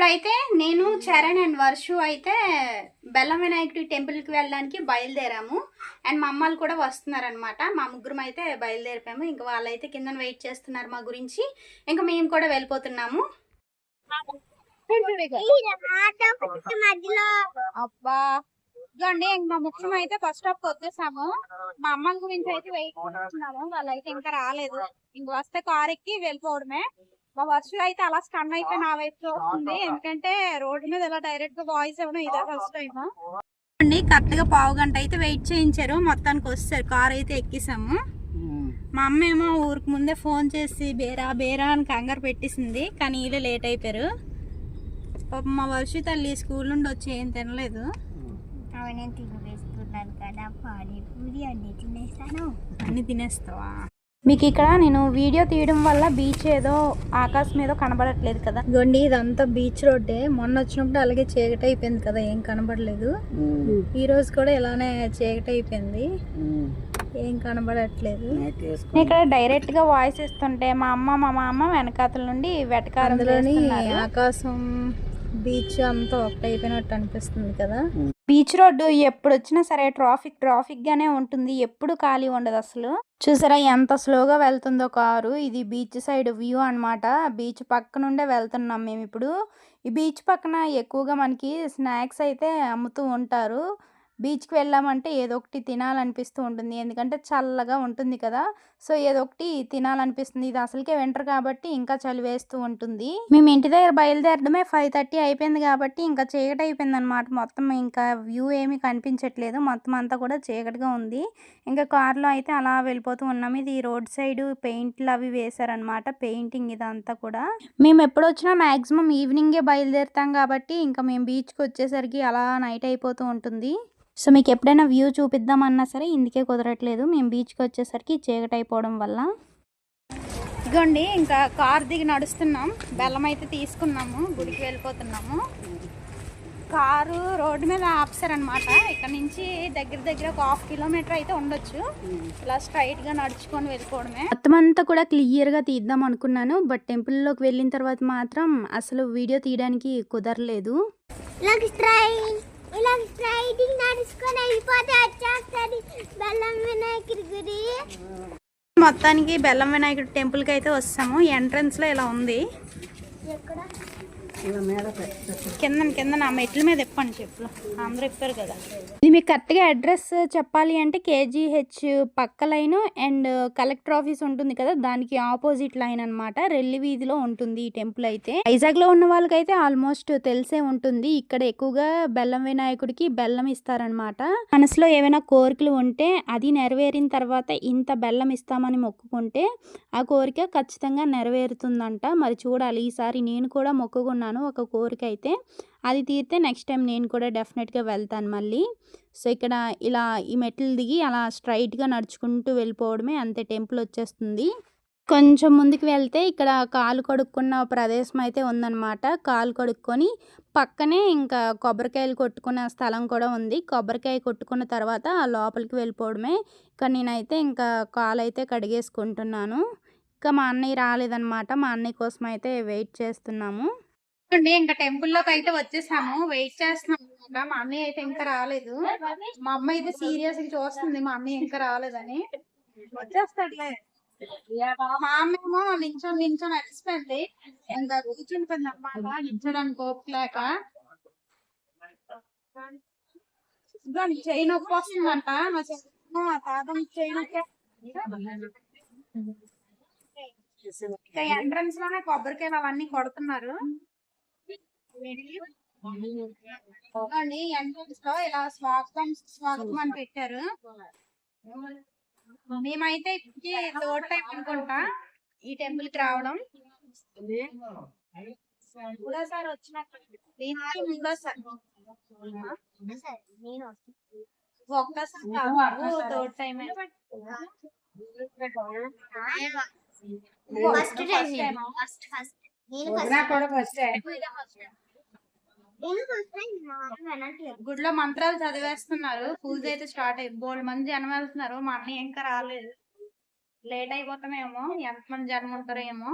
ఇప్పుడైతే నేను చరణ్ అండ్ వర్షు అయితే బెల్లం వినాయకుడి టెంపుల్కి వెళ్ళడానికి బయలుదేరాము. అండ్ మా అమ్మాలు కూడా వస్తున్నారనమాట మా ముగ్గురం అయితే బయలుదేరిపాము ఇంకా వాళ్ళైతే కింద వెయిట్ చేస్తున్నారు మా గురించి. ఇంకా మేము కూడా వెళ్ళిపోతున్నాము. అబ్బా! ఇదిగోండి మా ముఖ్యం అయితే బస్ స్టాప్ వచ్చేసాము. మా అమ్మ గురించి అయితే వెయిట్ చేస్తున్నాము వాళ్ళైతే ఇంకా రాలేదు. ఇంక వస్తే కార్ ఎక్కి వెళ్ళిపోవడమే. మా వర్షం అయితే అలా స్టన్ అయితే నా వైపు చూస్తుంది ఎందుకంటే రోడ్డు మీద ఇలా డైరెక్ట్గా వాయిస్ ఇవ్వడం ఇదే ఫస్ట్ టైం అండి కరెక్ట్గా పావు గంట అయితే వెయిట్ చేయించారు. మొత్తానికి వస్తారు. కార్ అయితే ఎక్కేసాము. మా అమ్మ ఏమో ఊరికి ముందే ఫోన్ చేసి బేరా బేరా అని కంగారు పెట్టేసింది. కానీ వీళ్ళు లేట్ అయిపోయారు. పాపం మా వర్షి తల్లి స్కూల్ నుండి వచ్చి ఏం తినలేదు. అన్ని తినేస్తాను అన్ని తినేస్తావా? మీకు ఇక్కడ నేను వీడియో తీయడం వల్ల బీచ్ ఏదో ఆకాశం ఏదో కనబడట్లేదు కదా. గొండి ఇదంతా బీచ్ రోడ్డే. మొన్న వచ్చినప్పుడు అలాగే చీకటి అయిపోయింది కదా ఏం కనబడలేదు. ఈ రోజు కూడా ఇలానే చీకటి అయిపోయింది ఏం కనబడట్లేదు. ఇక్కడ డైరెక్ట్గా వాయిస్ ఇస్తుంటే మా అమ్మ మా మామ వెనకాతల నుండి వెటకారంలోని ఆకాశం బీచ్ అంతా ఒకటి అయిపోయినట్టు అనిపిస్తుంది కదా. బీచ్ రోడ్డు ఎప్పుడు వచ్చినా సరే ట్రాఫిక్ ట్రాఫిక్ గానే ఉంటుంది. ఎప్పుడు ఖాళీ ఉండదు అసలు. చూసారా ఎంత స్లోగా వెళ్తుందో కారు. ఇది బీచ్ సైడ్ వ్యూ అన్నమాట. బీచ్ పక్క నుండే వెళ్తున్నాం మేము ఇప్పుడు ఈ బీచ్ పక్కన ఎక్కువగా మనకి స్నాక్స్ అయితే అమ్ముతూ ఉంటారు. బీచ్కి వెళ్ళామంటే ఏదో ఒకటి తినాలనిపిస్తూ ఉంటుంది. ఎందుకంటే చల్లగా ఉంటుంది కదా! సో ఏదో ఒకటి తినాలనిపిస్తుంది. ఇది అసలుకే వింటర్ కాబట్టి ఇంకా చలి వేస్తూ ఉంటుంది. మేము ఇంటి దగ్గర బయలుదేరడమే ఫైవ్ థర్టీ అయిపోయింది కాబట్టి ఇంకా చీకటి అయిపోయింది అనమాట మొత్తం ఇంకా వ్యూ ఏమీ కనిపించట్లేదు. మొత్తం అంతా కూడా చీకటిగా ఉంది. ఇంకా కార్లో అయితే అలా వెళ్ళిపోతూ ఉన్నాం. ఇది రోడ్ సైడ్ పెయింట్లు అవి వేశారనమాట. పెయింటింగ్ ఇదంతా కూడా. మేము ఎప్పుడు వచ్చినా మ్యాక్సిమం ఈవినింగే బయలుదేరుతాం కాబట్టి ఇంకా మేము బీచ్కి వచ్చేసరికి అలా నైట్ అయిపోతూ ఉంటుంది. సో మీకు ఎప్పుడైనా వ్యూ చూపిద్దామన్నా సరే ఇందుకే కుదరట్లేదు. మేము బీచ్కి వచ్చేసరికి చీకటి అయిపోవడం వల్ల. ఇదిగోండి ఇంకా కార్ దిగి నడుస్తున్నాం. బెల్లం అయితే తీసుకున్నాము గుడికి వెళ్ళిపోతున్నాము. కారు రోడ్డు మీద ఆపుసారనమాట ఇక్కడ నుంచి దగ్గర దగ్గర ఒక హాఫ్ కిలోమీటర్ అయితే ఉండొచ్చు. ఇలా స్ట్రైట్గా నడుచుకొని వెళ్ళిపోవడమే. మొత్తం అంతా కూడా క్లియర్గా తీద్దాం అనుకున్నాను. బట్ టెంపుల్లోకి వెళ్ళిన తర్వాత మాత్రం అసలు వీడియో తీయడానికి కుదరలేదు. స్ట్రైట్ నడుచుకొని వెళ్ళిపోతే వచ్చేస్తుంది. బెల్లం వినాయకుడి గుడి. మొత్తానికి బెల్లం వినాయకుడి టెంపుల్కి అయితే వస్తాము. ఎంట్రన్స్లో ఇలా ఉంది. ఎక్కడ? కింద కింద నా మెట్ల మీద ఇప్పండి చెప్పులు. అందరూ ఇప్పారు కదా. ఇది మీకు కరెక్ట్గా అడ్రస్ చెప్పాలి అంటే కేజీహెచ్ పక్క లైన్ అండ్ కలెక్టర్ ఆఫీస్ ఉంటుంది కదా దానికి ఆపోజిట్ లైన్ అన్నమాట. రెల్లి వీధిలో ఉంటుంది ఈ టెంపుల్ అయితే. వైజాగ్లో ఉన్న వాళ్ళకైతే ఆల్మోస్ట్ తెలిసే ఉంటుంది. ఇక్కడ ఎక్కువగా బెల్లం వినాయకుడికి బెల్లం ఇస్తారనమాట మనసులో ఏమైనా కోరికలు ఉంటే అది నెరవేరిన తర్వాత ఇంత బెల్లం ఇస్తామని మొక్కుకుంటే ఆ కోరిక ఖచ్చితంగా నెరవేరుతుందంట. మరి చూడాలి ఈసారి నేను కూడా మొక్కుకున్నాను. ఒక కోరిక అయితే అది తీరితే నెక్స్ట్ టైం నేను కూడా డెఫినెట్గా వెళ్తాను మళ్ళీ. సో ఇక్కడ ఇలా ఈ మెట్లు దిగి అలా స్ట్రైట్గా నడుచుకుంటూ వెళ్ళిపోవడమే అంతే టెంపుల్ వచ్చేస్తుంది. కొంచెం ముందుకు వెళ్తే ఇక్కడ కాలు కడుక్కున్న ప్రదేశం అయితే ఉందన్నమాట. కాలు కడుక్కొని పక్కనే ఇంకా కొబ్బరికాయలు కొట్టుకున్న స్థలం కూడా ఉంది. కొబ్బరికాయ కొట్టుకున్న తర్వాత ఆ లోపలికి వెళ్ళిపోవడమే. ఇక్కడ నేనైతే ఇంకా కాలు అయితే కడిగేసుకుంటున్నాను. ఇంకా మా అన్నయ్య రాలేదన్నమాట. మా అన్నయ్య కోసం అయితే వెయిట్ చేస్తున్నాము. అండి ఇంకా టెంపుల్లోకి అయితే వచ్చేసాము. వెయిట్ చేస్తున్నాం. ఇంకా మా అన్నయ్య అయితే ఇంకా రాలేదు. మా అమ్మ అయితే సీరియస్గా చూస్తుంది మా అన్నయ్య ఇంకా రాలేదని. వచ్చేస్తాడులే. మా అమ్మ ఏమో నించొని నించొని అలసిపోయింది. ఇంకా కూర్చుంటుంది అన్నమాట నించడానికి ఓపిక లేక చేయి నొప్పి వస్తుందంట. మా చెల్లి మా తాత చేయి నొప్పి ఎంట్రన్స్లోనే కొబ్బరికాయలు అవన్నీ కొడుతున్నారు. ఎంట్రన్స్లో ఇలా స్వాగతం స్వాగతం అని పెట్టారు. మేమైతే ఇప్పటికి థర్డ్ టైం అనుకుంటా ఈ టెంపుల్కి రావడం మూడోసారి వచ్చినట్టు దీనికి మూడోసారి నేను ఒక్కసారి third time first time first first. నేను ఫస్ట్ నేను ఫస్ట్ టైం వినట్లేదు గుడిలో మంత్రాలు చదివేస్తున్నారు. పూజ అయితే స్టార్ట్ అయ్యి బోల్డ్ మంది జనం వెళ్తున్నారు. మా అన్నయ్య ఇంకా రాలేదు. లేట్ అయిపోతామేమో. ఎంత మంది జనం ఉంటారో ఏమో.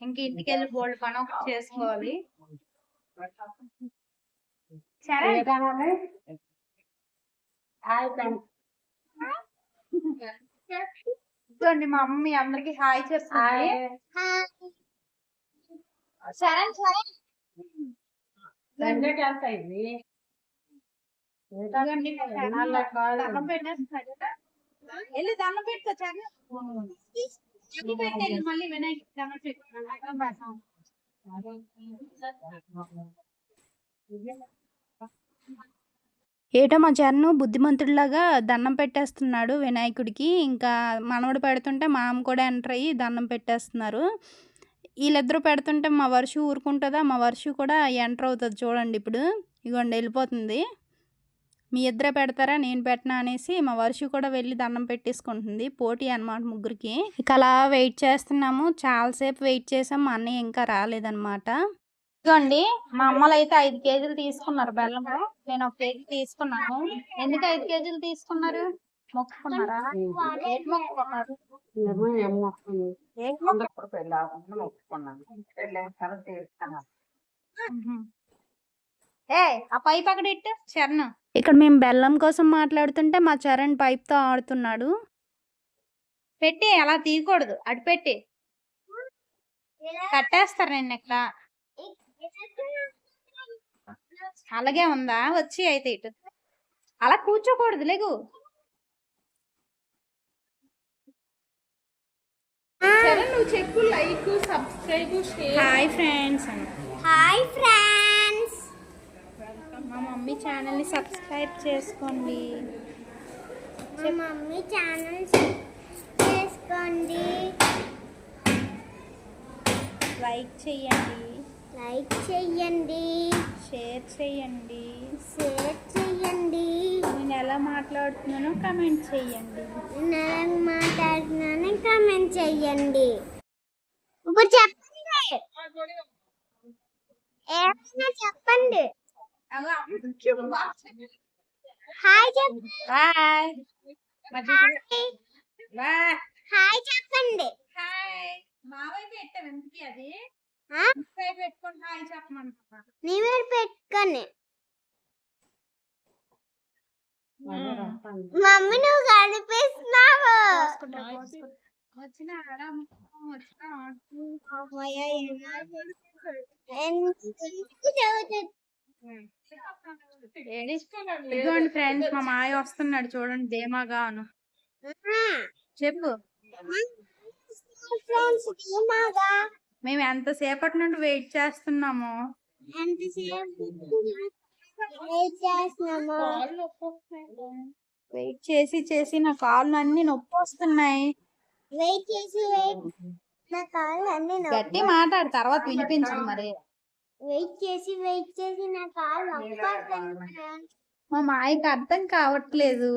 ఇంక ఇంటికి వెళ్ళి బోల్డ్ పని ఒకటి చేసుకోవాలి. సరే. ఇదిగోండి మా అమ్మ మీ అందరికి హాయ్ చెప్తుంది. సరే సరే. వెళ్ళి దండం మళ్ళీ వినాయక దండం. ఏటో మా చరణ్ బుద్ధిమంతుడిలాగా దండం పెట్టేస్తున్నాడు వినాయకుడికి. ఇంకా మనవడు పెడుతుంటే మా అమ్మ కూడా ఎంటర్ అయ్యి దండం పెట్టేస్తున్నారు. వీళ్ళిద్దరూ పెడుతుంటే మా వర్షు ఊరుకుంటుందా? మా వర్షు కూడా ఎంటర్ అవుతుంది చూడండి ఇప్పుడు. ఇగోండి వెళ్ళిపోతుంది. మీ ఇద్దరే పెడతారా? నేను పెట్టనా అనేసి మా వర్షు కూడా వెళ్ళి దండం పెట్టేసుకుంటుంది. పోటీ అన్నమాట ముగ్గురికి. ఇక అలా వెయిట్ చేస్తున్నాము. చాలాసేపు వెయిట్ చేసాం. మా అన్నయ్య ఇంకా రాలేదన్నమాట. ఇదిగోండి మా అమ్మలు అయితే ఐదు కేజీలు తీసుకున్నారు బెల్లము. నేను ఒక కేజీ తీసుకున్నాను. ఎందుకు ఐదు కేజీలు తీసుకున్నారు? మొక్కుకున్నారా? ఏంటి మొక్కుకున్నారు? ఏ ఆ పైప్ అక్కడ ఇట్టు? చరణ్. ఇక్కడ మేము బెల్లం కోసం మాట్లాడుతుంటే మా చరణ్ పైప్తో ఆడుతున్నాడు. పెట్టి అలా తీయకూడదు. అటు పెట్టి. కట్టేస్తారు నేను ఇక్కడ. అలాగే ఉందా? వచ్చి అయితే ఇటు. అలా కూర్చోకూడదు లేగు నువ్వు చెప్పు like subscribe share hi friends hi friends మా మమ్మీ ఛానల్ని సబ్స్క్రైబ్ చేసుకోండి. మా మమ్మీ ఛానల్ చేసుకోండి. లైక్ చేయండి లైక్ చెయ్యండి. షేర్ చేయండి షేర్ చెయ్యండి. నేను ఎలా మాట్లాడుతున్నానో కమెంట్ చేయండి నేను మాట్లాడుతున్నాను కామెంట్ చెయ్యండి. ఇప్పుడు చెప్పండి. ఏమైనా చెప్పండి. హాయ్ చెప్పండి. హాయ్. చెప్పండి. హాయ్. మావైపు పెట్టావు ఎందుకు అది. పెట్టుకొని. నీవే మమ్మీ నువ్వు కనిపిస్తున్నావు? ఇదిగోండి ఫ్రెండ్స్ మా మాయ వస్తున్నాడు చూడండి ధీమాగాను. ఆ. చెప్పు. ఫ్రెండ్స్ ధీమాగా. మేము ఎంతసేపటి నుండి వెయిట్ చేస్తున్నాము. వెయిట్ చేస్తున్నాము. వెయిట్ చేసి చేసి నా కాళ్ళు అన్ని నొప్పి వస్తున్నాయి వెయిట్ చేసి వెయిట్. నా కాళ్ళు అన్ని గట్టి మాట్లాడు తర్వాత వినిపించదు మరి. వెయిట్ చేసి వెయిట్ చేసి నా కాళ్ళు మా మాయకి అర్థం కావట్లేదు.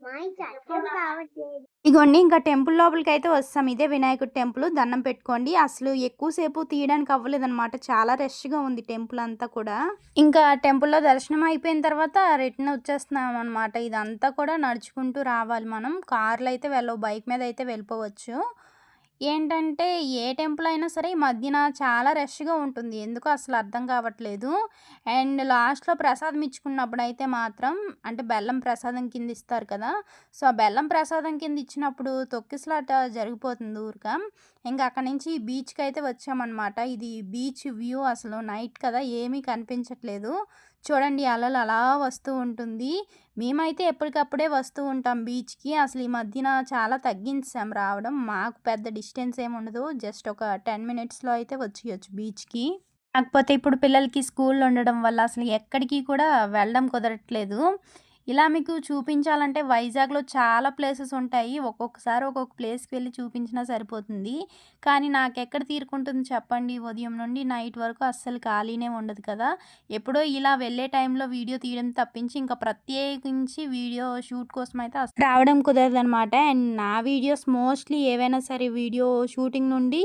మాకు అర్థం కావట్లేదు. ఇగోండి ఇంకా టెంపుల్ లోపలికి అయితే వస్తాం. ఇదే వినాయకుడి టెంపుల్. దండం పెట్టుకోండి. అసలు ఎక్కువసేపు తీయడానికి అవ్వలేదన్నమాట. చాలా రష్గా ఉంది టెంపుల్ అంతా కూడా. ఇంకా టెంపుల్లో దర్శనం అయిపోయిన తర్వాత రిటర్న్ వచ్చేస్తున్నాం అనమాట ఇదంతా కూడా నడుచుకుంటూ రావాలి మనం. కార్లో అయితే వెళ్ళవు బైక్ మీద అయితే వెళ్ళిపోవచ్చు. ఏంటంటే ఏ టెంపుల్ అయినా సరే ఈ మధ్యన చాలా రష్గా ఉంటుంది. ఎందుకో అసలు అర్థం కావట్లేదు. అండ్ లాస్ట్లో ప్రసాదం ఇచ్చుకున్నప్పుడు అయితే మాత్రం అంటే బెల్లం ప్రసాదం కింద ఇస్తారు కదా. సో ఆ బెల్లం ప్రసాదం కింద ఇచ్చినప్పుడు తొక్కిసలాట జరిగిపోతుంది ఊరిక. ఇంకా అక్కడ నుంచి బీచ్కి అయితే వచ్చామన్నమాట. ఇది బీచ్ వ్యూ అసలు నైట్ కదా ఏమీ కనిపించట్లేదు. చూడండి అలలు అలా వస్తూ ఉంటుంది. మేమైతే ఎప్పటికప్పుడే వస్తూ ఉంటాం బీచ్కి. అసలు ఈ మధ్యన చాలా తగ్గించాం రావడం. మాకు పెద్ద డిస్టెన్స్ ఏమి ఉండదు. జస్ట్ ఒక టెన్ మినిట్స్లో అయితే వచ్చేయచ్చు బీచ్కి. కాకపోతే ఇప్పుడు పిల్లలకి స్కూల్ ఉండడం వల్ల అసలు ఎక్కడికి కూడా వెళ్ళడం కుదరట్లేదు. ఇలా మీకు చూపించాలంటే వైజాగ్లో చాలా ప్లేసెస్ ఉంటాయి. ఒక్కొక్కసారి ఒక్కొక్క ప్లేస్కి వెళ్ళి చూపించినా సరిపోతుంది. కానీ నాకు ఎక్కడ తీరుకుంటుంది చెప్పండి. ఉదయం నుండి నైట్ వరకు అస్సలు ఖాళీనే ఉండదు కదా. ఎప్పుడో ఇలా వెళ్ళే టైంలో వీడియో తీయడం తప్పించి ఇంకా ప్రత్యేకించి వీడియో షూట్ కోసం అయితే అసలు రావడం కుదరదు అనమాట అండ్ నా వీడియోస్ మోస్ట్లీ ఏవైనా సరే వీడియో షూటింగ్ నుండి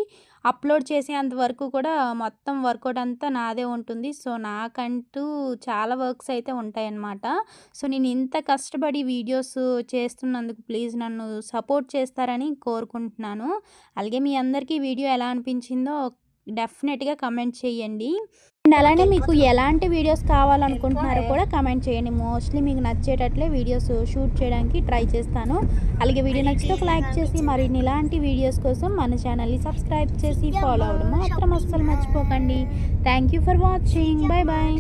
అప్లోడ్ చేసేంత వరకు కూడా మొత్తం వర్కౌట్ అంతా నాదే ఉంటుంది. సో నాకంటూ చాలా వర్క్స్ అయితే ఉంటాయన్నమాట. సో నేను ఇంత కష్టపడి వీడియోస్ చేస్తున్నందుకు ప్లీజ్ నన్ను సపోర్ట్ చేస్తారని కోరుకుంటున్నాను. అలాగే మీ అందరికీ వీడియో ఎలా అనిపించిందో డెఫినెట్గా కమెంట్ చేయండి. అండ్ అలానే మీకు ఎలాంటి వీడియోస్ కావాలనుకుంటున్నారో కూడా కమెంట్ చేయండి. మోస్ట్లీ మీకు నచ్చేటట్లే వీడియోస్ షూట్ చేయడానికి ట్రై చేస్తాను. అలాగే వీడియో నచ్చితే ఒక లైక్ చేసి మరిన్ని ఇలాంటి వీడియోస్ కోసం మన ఛానల్ని సబ్స్క్రైబ్ చేసి ఫాలో అవ్వడం మాత్రం అస్సలు మర్చిపోకండి. Thank you for watching bye bye